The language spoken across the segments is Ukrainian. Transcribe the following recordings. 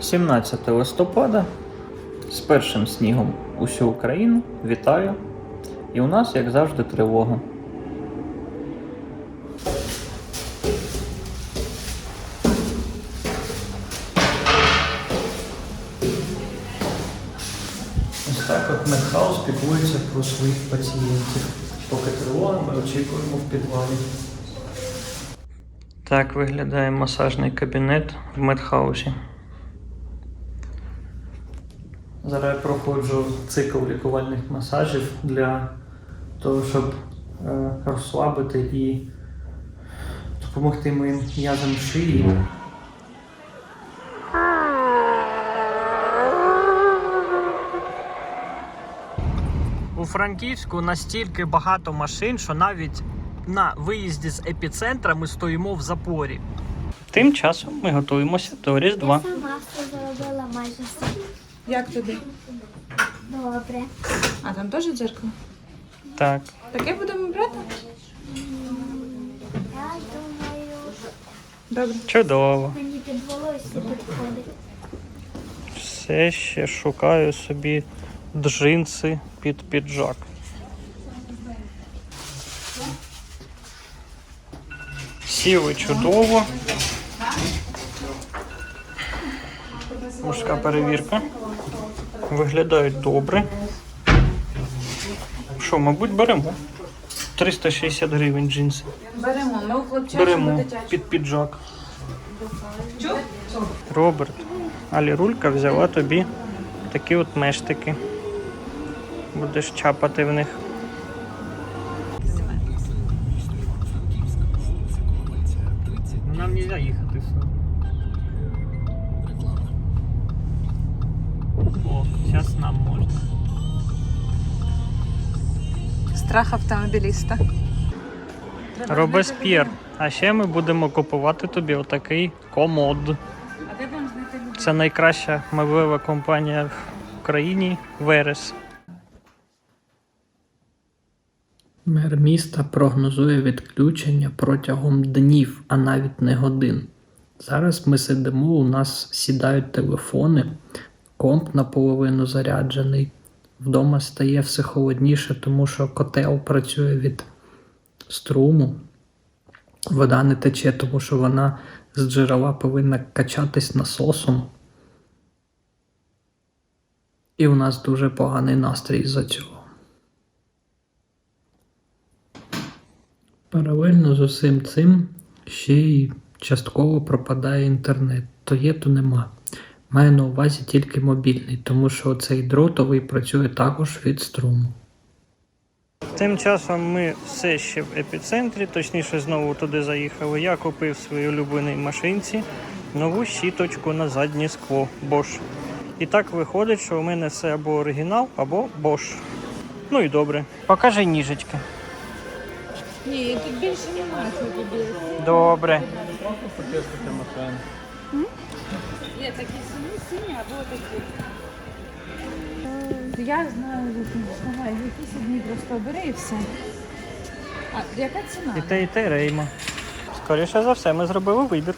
17 листопада з першим снігом усю Україну. Вітаю! І у нас, як завжди, тривога. Ось так от Медхаус піклується про своїх пацієнтів. Поки тривога, ми очікуємо в підвалі. Так виглядає масажний кабінет в медхаусі. Зараз я проходжу цикл лікувальних масажів для того, щоб е, розслабити і допомогти моїм м'язам шиї. У Франківську настільки багато машин, що навіть на виїзді з епіцентра ми стоїмо в запорі. Тим часом ми готуємося до Різдва. Я сама все зробила майже все. Як туди? Добре. А там теж дзеркало? Так. Таке будемо брати? Я думаю, Добре. Чудово. мені під волосся підходить. Все ще шукаю собі джинси під піджак. Сіли чудово. Мужська перевірка. Виглядають добре. Що, мабуть, беремо. 360 гривень джинси. Беремо. Ми у хлопчачому Беремо під піджак. Роберт, Алі Рулька взяла тобі такі от мештики. Будеш чапати в них. Зараз нам можна. Страх автомобіліста. Робесп'єр. А ще ми будемо купувати тобі отакий комод. Це найкраща меблева компанія в Україні Верес. Мер міста прогнозує відключення протягом днів, а навіть не годин. Зараз ми сидимо, у нас сідають телефони, комп наполовину заряджений. Вдома стає все холодніше, тому що котел працює від струму. Вода не тече, тому що вона з джерела повинна качатись насосом. І у нас дуже поганий настрій з-за цього. Паралельно з усім цим ще й частково пропадає інтернет. То є, то нема. Маю на увазі тільки мобільний, тому що цей дротовий працює також від струму. Тим часом ми все ще в епіцентрі, точніше знову туди заїхали. Я купив своїй улюбленій машинці нову щіточку на заднє скло Bosch. І так виходить, що у мене все або оригінал, або Bosch. Ну і добре. Покажи ніжечки. Ні, тут більше немає що тобі. Добре. Є такі сині, сині або такі. Я знаю, давай, якісь одні просто бери і все. А яка ціна? І те, і те рейма. Скоріше за все, ми зробили вибір.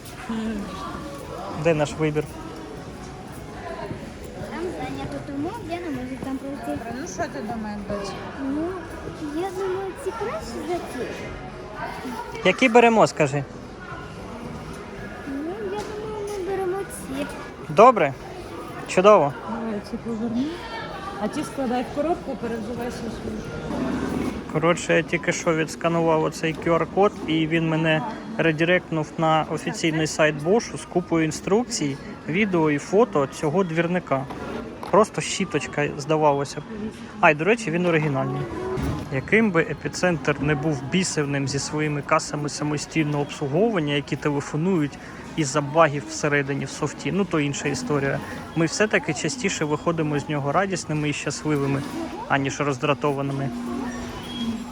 Де наш вибір? Там зайнято, тому я не можу там пройти. Ну що ти думаєш, дочь? Ну, я думаю, ці краще за ці. Які беремо, скажи? Добре? Чудово. Давай ці поверни. А ті складай в коробку, перевзувайся свою. Коротше, я тільки що відсканував оцей QR-код, і він мене редиректнув на офіційний сайт Bosch з купою інструкцій, відео і фото цього двірника. Просто щіточка, здавалося б. А, й до речі, він оригінальний. Яким би епіцентр не був бісевним зі своїми касами самостійного обслуговування, які телефонують із-за багів всередині в софті, ну то інша історія. Ми все-таки частіше виходимо з нього радісними і щасливими, аніж роздратованими.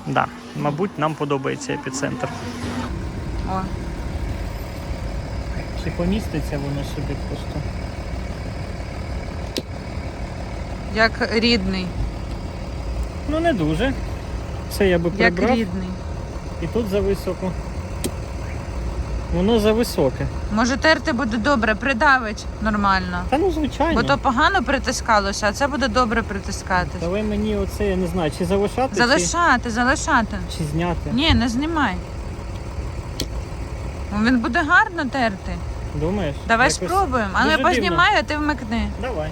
Да, мабуть, нам подобається епіцентр. О, Чи поміститься воно собі просто? як рідний. Ну не дуже. Це я би Як рідний. І тут зависоко. Воно зависоке. Може терти буде добре, придавить нормально. Та ну звичайно. Бо то погано притискалося, а це буде добре притискатись. Давай мені оце, я не знаю, чи залишати, Залишати, залишати. чи, чи зняти. Ні, не знімай. Ну, Він буде гарно терти. Думаєш? Давай Якось спробуємо. Але дивно. познімай, а ти вмикни. Давай.